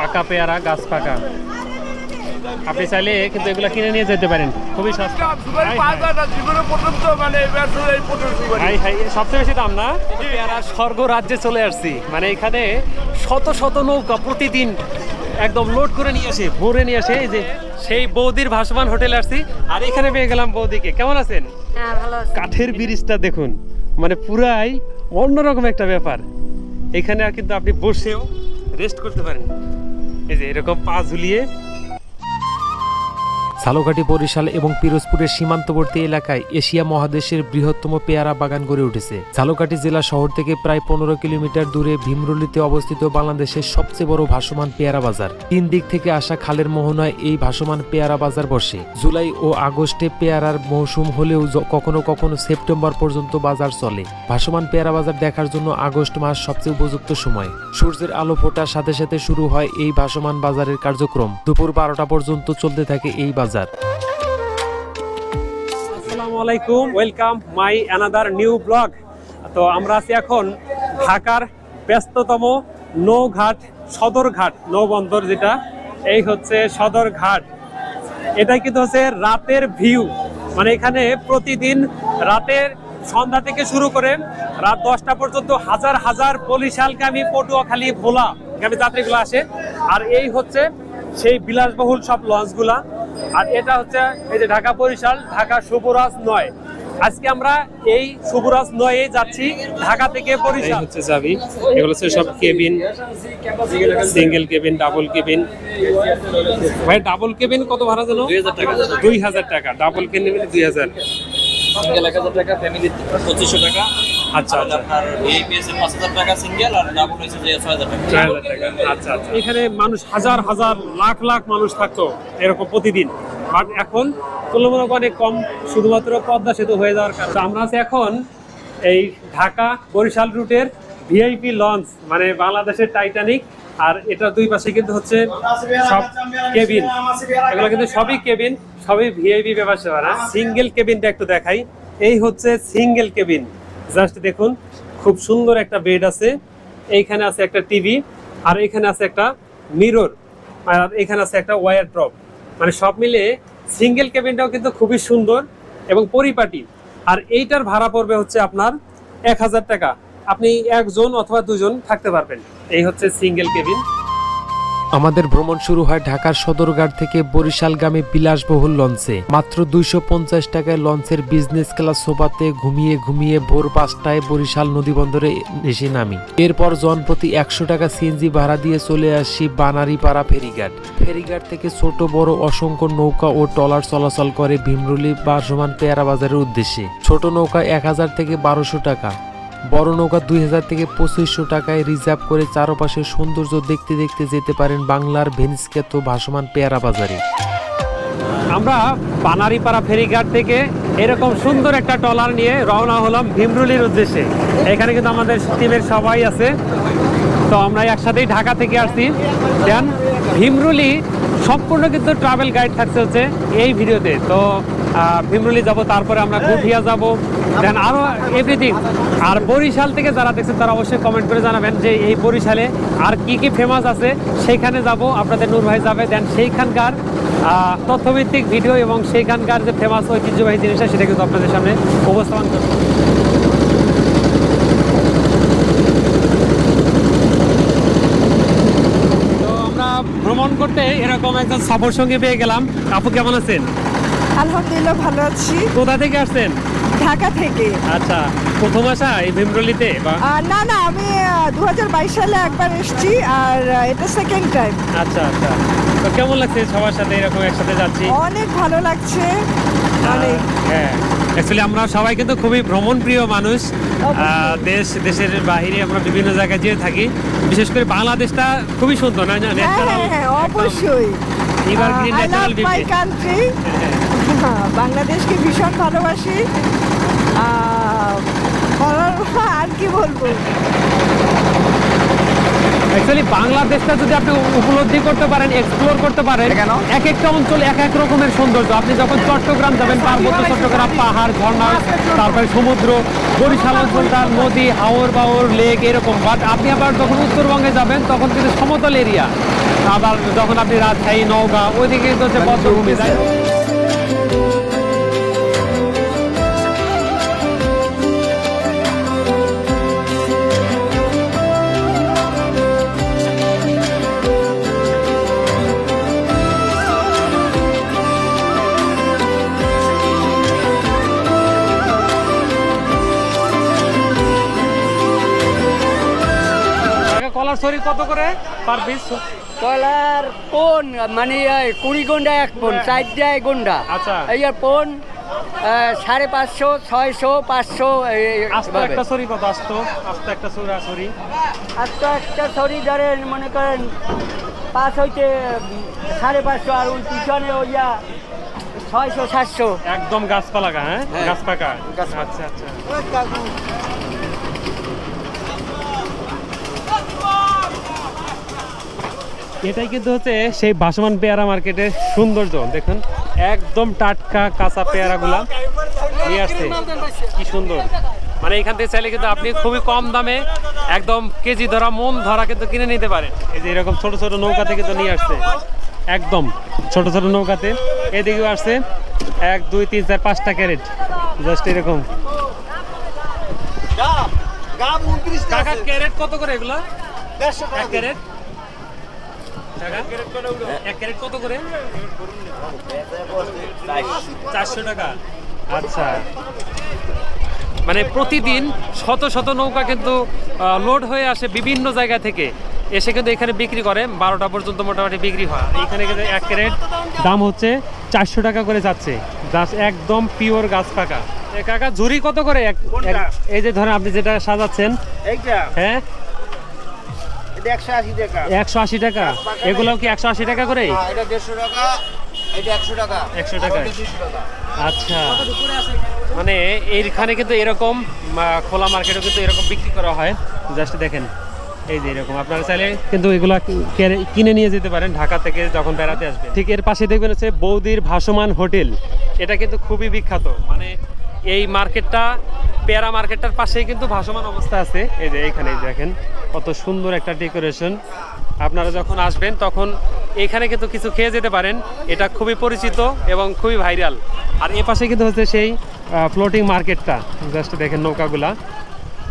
পাকা পেয়ারা গাছ পাকা। আপনি চাইলে কিন্তু এগুলো কিনে নিয়ে যেতে পারেন। খুবই সস্তা। মানে সবচেয়ে বেশি দাম না? পেয়ারা স্বর্গ রাজ্যে চলে আসছি। মানে এখানে শত শত নৌকা প্রতিদিন একদম লোড করে নিয়ে আসে ভোরে নিয়ে আসে। এই যে সেই বৌদির ভাসমান হোটেলে আসছি। আর এখানে পেয়ে গেলাম বৌদিকে। কেমন আছেন? হ্যাঁ ভালো আছি। কাঠের ব্রিজটা দেখুন। মানে পুরাই অন্যরকম একটা ব্যাপার। এখানে আর কিন্তু আপনি বসেও রেস্ট করতে পারেন। এই যে এরকম পা ঝুলিয়ে ঝালকাঠি বরিশাল এবং পিরোজপুরের সীমান্তবর্তী এলাকায় এশিয়া মহাদেশের বৃহত্তম পেয়ারা বাগান গড়ে উঠেছে। ঝালকাঠি জেলা শহর থেকে প্রায় পনেরো কিলোমিটার দূরে ভীমরুলিতে অবস্থিত বাংলাদেশের সবচেয়ে বড় ভাসমান পেয়ারা বাজার। তিন দিক থেকে আসা খালের মোহনায় এই ভাসমান পেয়ারা বাজার বসে। জুলাই ও আগস্টে পেয়ারার মৌসুম হলেও কখনো কখনো সেপ্টেম্বর পর্যন্ত বাজার চলে। ভাসমান পেয়ারা বাজার দেখার জন্য আগস্ট মাস সবচেয়ে উপযুক্ত সময়। সূর্যের আলো ফোটার সাথে সাথে শুরু হয় এই ভাসমান বাজারের কার্যক্রম। দুপুর বারোটা পর্যন্ত চলতে থাকে এই বাজার। আসসালামু আলাইকুম welcome my another new blog তো আমরা আছি এখন ঢাকার ব্যস্ততম নৌঘাট, সদরঘাট, নৌবন্দর যেটা। এই হচ্ছে সদরঘাট। এটাই কিন্তু হচ্ছে রাতের ভিউ মানে এখানে প্রতিদিন রাতের সন্ধ্যা থেকে শুরু করে রাত দশটা পর্যন্ত হাজার হাজার বরিশালগামী পটুয়াখালী, ভোলা গামী যাত্রীগুলো আসে। আর এই হচ্ছে সেই বিলাসবহুল সব লঞ্চগুলা। আর এটা হচ্ছে এই যে ঢাকা বরিশাল ঢাকা শুভরাজ নয়। আজকে আমরা এই শুভরাজ নয়ে যাচ্ছি ঢাকা থেকে বরিশাল। হচ্ছে যাবি এগুলো হচ্ছে সব cabin single cabin double cabin. ভাই ডাবল কেবিন কত ভাড়া জানো দুই হাজার টাকা। ডাবল কেবিন দুই হাজার। সিঙ্গেল এক হাজার টাকা ফ্যামিলি পঁচিশশো টাকা। আচ্ছা আচ্ছা। আপনার ভিআইপিএস এর পাঁচ হাজার টাকা সিঙ্গেল আর ডাবল হয়েছে যে ছয় হাজার টাকা। ছয় হাজার টাকা। আচ্ছা আচ্ছা এখানে মানুষ হাজার হাজার লাখ লাখ মানুষ থাকতো এরকম প্রতিদিন। বাট এখন তুলনামূলক অনেক কম শুধুমাত্র পদ্মা সেতু হয়ে যাওয়ার কারণে। আমরা আছি এখন এই ঢাকা বরিশাল রুটের ভিআইপি লঞ্চ মানে বাংলাদেশের টাইটানিক। আর এটা দুই পাশে কিন্তু হচ্ছে সব কেবিন। এগুলো কিন্তু সবই কেবিন সবই ভিআইপি ব্যবসা না। সিঙ্গেল কেবিনটা একটু দেখাই। এই হচ্ছে সিঙ্গেল কেবিন। জাস্ট দেখুন, খুব সুন্দর একটা বেড আছে। এইখানে আছে একটা টিভি আর এখানে আছে একটা মিরর আর এখানে আছে একটা ওয়ার ড্রপ মানে সব মিলে সিঙ্গেল কেবিনটাও কিন্তু খুবই সুন্দর এবং পরিপাটি। আর এইটার ভাড়া পড়বে হচ্ছে আপনার এক হাজার টাকা। আপনি একজন অথবা দুজন থাকতে পারবেন। এই হচ্ছে সিঙ্গেল কেবিন আমাদের ভ্রমণ শুরু হয় ঢাকার সদরঘাট থেকে বরিশালগামী বিলাসবহুল লঞ্চে। মাত্র দুইশো পঞ্চাশ টাকায় লঞ্চের বিজনেস ক্লাস সোফাতে ঘুমিয়ে ঘুমিয়ে ভোর পাঁচটায় বরিশাল নদীবন্দরে এসে নামি। এরপর জনপ্রতি একশো টাকা সিএনজি ভাড়া দিয়ে চলে আসি বানারীপাড়া ফেরিঘাট। ফেরিঘাট থেকে ছোট, বড়, অসংখ্য নৌকা ও ট্রলার চলাচল করে ভীমরুলি বাসমান পেয়ারা বাজারের উদ্দেশ্যে। ছোট নৌকা এক হাজার থেকে বারোশো টাকা। বড় নৌকা দুই হাজার থেকে পঁচিশশো টাকায় রিজার্ভ করে চারপাশের সৌন্দর্য দেখতে দেখতে যেতে পারেন বাংলার ভেনিসখ্যাত ভাসমান পেয়ারা বাজারে। আমরা পানারিপাড়া ফেরিঘাট থেকে এরকম সুন্দর একটা ট্রলার নিয়ে রওনা হলাম ভীমরুলির উদ্দেশ্যে। এখানে কিন্তু আমাদের টিমের সবাই আছে। তো আমরা একসাথেই ঢাকা থেকে আসছি। দেন ভীমরুলি সম্পূর্ণ কিন্তু ট্রাভেল গাইড থাকছে হচ্ছে এই ভিডিওতে। তো ভীমরুলি যাব, তারপরে আমরা গুঠিয়া যাব দেন আরও এভরিথিং আর বরিশাল থেকে যারা দেখছেন, তারা অবশ্যই কমেন্ট করে জানাবেন যে এই বরিশালে আর কি কি ফেমাস আছে। সেইখানে যাব, আপনাদের নূর ভাই যাবে। দেন সেইখানকার তথ্যভিত্তিক ভিডিও এবং সেইখানকার যে ফেমাস ঐতিহ্যবাহী জিনিসটা, সেটা কিন্তু আপনাদের সামনে উপস্থাপন করব। ভ্রমণ করতে এরকম একজন সফর সঙ্গী পেয়ে গেলাম। আপু, কেমন আছেন? আলহামদুলিল্লাহ ভালো আছি। কোথা থেকে আসছেন? ঢাকা থেকে। আচ্ছা প্রথম আসা এই ভীমরলিতে বা? না না আমি দু হাজার বাইশ সালে একবার এসেছি আর এটা সেকেন্ড টাইম আচ্ছা আচ্ছা। তো কেমন লাগছে সবার সাথে এরকম একসাথে যাচ্ছি? অনেক ভালো লাগছে। অনেক হ্যাঁ। অ্যাকচুয়ালি আমরা সবাই কিন্তু খুবই ভ্রমণ প্রিয় মানুষ দেশ দেশের বাইরে আমরা বিভিন্ন জায়গায় যেয়ে থাকি। বিশেষ করে বাংলাদেশটা খুবই সুন্দর না হ্যাঁ হ্যাঁ হ্যাঁ অবশ্যই। Evergreen I natural beauty country বাংলাদেশকে ভীষণ ভালোবাসি। বলার আর কি বলব? অ্যাকচুয়ালি বাংলাদেশটা যদি আপনি উপলব্ধি করতে পারেন এক্সপ্লোর করতে পারেন এক একটা অঞ্চল এক এক রকমের সৌন্দর্য। আপনি যখন চট্টগ্রাম যাবেন পার্বত্য চট্টগ্রাম পাহাড় ঝর্ণা তারপরে সমুদ্র বরিশাল অঞ্চলটা নদী হাওর বাওর লেক এরকম। বাট আপনি আবার যখন উত্তরবঙ্গে যাবেন তখন কিন্তু সমতল এরিয়া আবার যখন আপনি রাজশাহী নওগাঁ ওইদিকে কিন্তু হচ্ছে বদ্ধভূমি তাই কত করে? পার পিস কলার পোন মানে এই কুড়ি গুন্ডা এক পোন চারটায় গুন্ডা। আচ্ছা। এই আর পোন সাড়ে পাঁচশো ছয়শো পাঁচশো আস্ত একটা সরি কত? আস্ত আস্ত একটা সরা সরি একটা ছড়ি ধরেন মনে করেন পাঁচ হইতে সাড়ে পাঁচশো আর ওই পিছনে ওইয়া ছয়শো সাতশো। একদম গাছপালা গা, হ্যাঁ? হ্যাঁ, গাছ পাকা গাছ পাকা। আচ্ছা আচ্ছা। এটাই কিন্তু হচ্ছে সেই ভাসমান পেয়ারা মার্কেটের সৌন্দর্য দেখুন। একদম টাটকা কাঁচা পেয়ারাগুলা নিয়ে আসছে। কি সুন্দর। মানে এখান থেকে চাইলে কিন্তু আপনি খুবই কম দামে একদম কেজি ধরা মন ধরা কিন্তু কিনে নিতে পারেন। এই যে এরকম ছোট ছোট নৌকা থেকে তো নিয়ে আসছে। একদম ছোট ছোট নৌকাতে। এদিকেও আসছে। এক দুই তিন চার পাঁচটা ক্যারেট। জাস্ট এরকম। ক্যারেট কত করে এগুলা? এক ক্যারেট? এক ক্যারেট কত করে? চারশো টাকা। আচ্ছা। মানে প্রতিদিন শত শত নৌকা কিন্তু লোড হয়ে আসে বিভিন্ন জায়গা থেকে। এসে কিন্তু এখানে বিক্রি করে। বারোটা পর্যন্ত মোটামুটি বিক্রি হয়। এখানে কিন্তু এক ক্যারেট দাম হচ্ছে চারশো টাকা করে যাচ্ছে। একদম পিওর গাছ পাকা কাকা ঝুড়ি কত করে? এই যে ধরেন আপনি যেটা সাজাচ্ছেন। হ্যাঁ? একশো আশি টাকা। এগুলো কি একশো আশি টাকা করে? এটা দেড়শো টাকা একশো টাকা। আচ্ছা। মানে এইখানে কিন্তু এরকম খোলা মার্কেটও কিন্তু এরকম বিক্রি করা হয়। জাস্ট দেখেন এই যে এরকম। আপনারা চাইলে কিন্তু এগুলা কিনে নিয়ে যেতে পারেন ঢাকা থেকে যখন বেড়াতে আসবে ঠিক এর পাশে দেখবেন হচ্ছে বৌদির ভাসমান হোটেল। এটা কিন্তু খুবই বিখ্যাত। মানে এই মার্কেটটা, পেয়ারা মার্কেটটার পাশেই কিন্তু ভাসমান অবস্থা আছে। এই যে এইখানে দেখেন, কত সুন্দর একটা ডেকোরেশন। আপনারা যখন আসবেন, তখন এখানে কিন্তু কিছু খেয়ে যেতে পারেন। এটা খুবই পরিচিত এবং খুবই ভাইরাল। আর এ পাশে কিন্তু হচ্ছে সেই ফ্লোটিং মার্কেটটা। জাস্ট দেখেন নৌকাগুলা।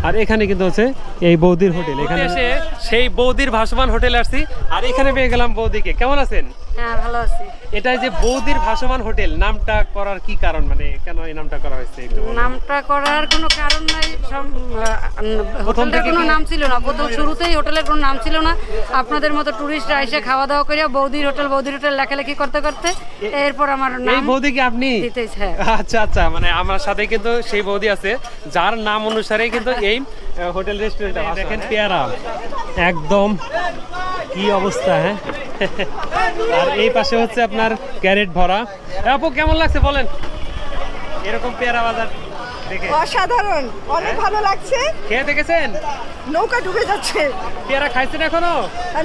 আর এখানে কিন্তু হচ্ছে এই বৌদির হোটেল। এখানে এসে সেই বৌদির ভাসমান হোটেল আসছি। আর এখানে পেয়ে গেলাম বৌদিকে। কেমন আছেন? হ্যাঁ ভালো আছি। এটা যে বৌদির ভাসমান হোটেল নামটা করার কি কারণ? মানে কেন এই নামটা করা হয়েছে? একটু বলুন। নামটা করার কোনো কারণ নাই সব- আহ, হোটেলের থেকে কোনো কি- নাম ছিল না। প্রথম শুরুতেই হোটেলের কোনো নাম ছিল না। আপনাদের মতো টুরিস্টরা এসে খাওয়া দাওয়া করিয়া বৌদির হোটেল বৌদির হোটেল লেখালেখি করতে করতে এরপর আমার এই নাম বৌদি কি আপনি? দিতেছে হ্যাঁ। আচ্ছা আচ্ছা মানে আমার সাথে কিন্তু সেই বৌদি আছে যার নাম অনুসারে কিন্তু এই আহ, হোটেল রেস্টুরেন্ট দেখেন পেয়ারা। একদম কি অবস্থা হ্যাঁ? আর এই পাশে হচ্ছে আপনার ক্যারেট ভরা। আপু কেমন লাগছে বলেন? এরকম পেয়ারা বাজার দেখে। অসাধারণ। অনেক ভালো লাগছে। খেয়ে দেখেছেন? নৌকা ডুবে যাচ্ছে। পেয়ারা খাইছেন এখনও?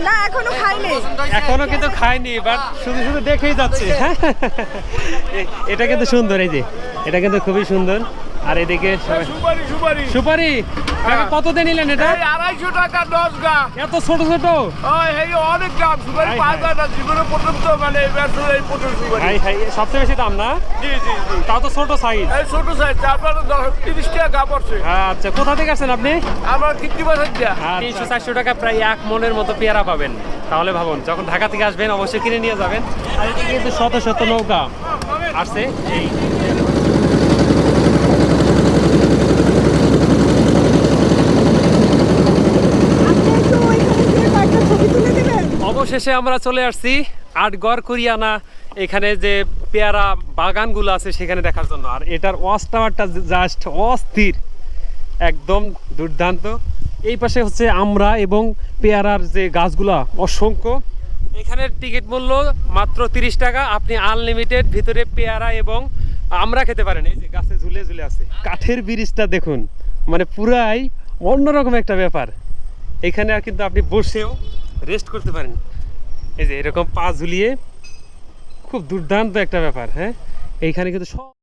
না এখনও খাইনি। এখনও কিন্তু খাইনি বাট শুধু শুধু দেখেই যাচ্ছে। এটা কিন্তু সুন্দর এই যে। এটা কিন্তু খুবই সুন্দর। আর এদিকে সুপারি সুপারি। সুপারি? কাকা কত দিয়ে নিলেন এটা? আড়াইশো টাকা দশ গা এত ছোট ছোট? ওই এই অনেক দাম সুপারি পাঁচ। হাজার জীবনে প্রথম তো মানে সবচেয়ে বেশি দাম না? জি জি জি। তাও তো ছোট সাইজ এই ছোট সাইজ তারপরে দশ তিরিশ টাকা গা পড়ছে। আচ্ছা। কোথা থেকে আসছেন আপনি? আমার কৃত্রি বাজার তিনশো চারশো টাকা প্রায় এক মনের মতো পেয়ারা পাবেন। তাহলে ভাবুন যখন ঢাকা থেকে আসবেন অবশ্যই কিনে নিয়ে যাবেন। আর এদিকে কিন্তু শত শত নৌকা আসছে। এই। অবশেষে আমরা চলে আসছি আটগড় কুরিয়ানা, এখানে যে পেয়ারা বাগানগুলো আছে সেখানে দেখার জন্য। আর এটার ওয়াচ টাওয়ারটা জাস্ট অস্থির, একদম দুর্দান্ত। এই পাশে হচ্ছে আমরা এবং পেয়ারার যে গাছগুলা, অসংখ্য। এখানের টিকিট মূল্য মাত্র তিরিশ টাকা। আপনি আনলিমিটেড ভিতরে পেয়ারা এবং আমরা খেতে পারেন। এই যে গাছে ঝুলে ঝুলে আছে। কাঠের ব্রিজটা দেখুন মানে পুরাই অন্যরকম একটা ব্যাপার। এখানে আর কিন্তু আপনি বসেও রেস্ট করতে পারেন। এই যে এরকম পা ঝুলিয়ে খুব দুর্দান্ত একটা ব্যাপার হ্যাঁ? এইখানে কিন্তু সব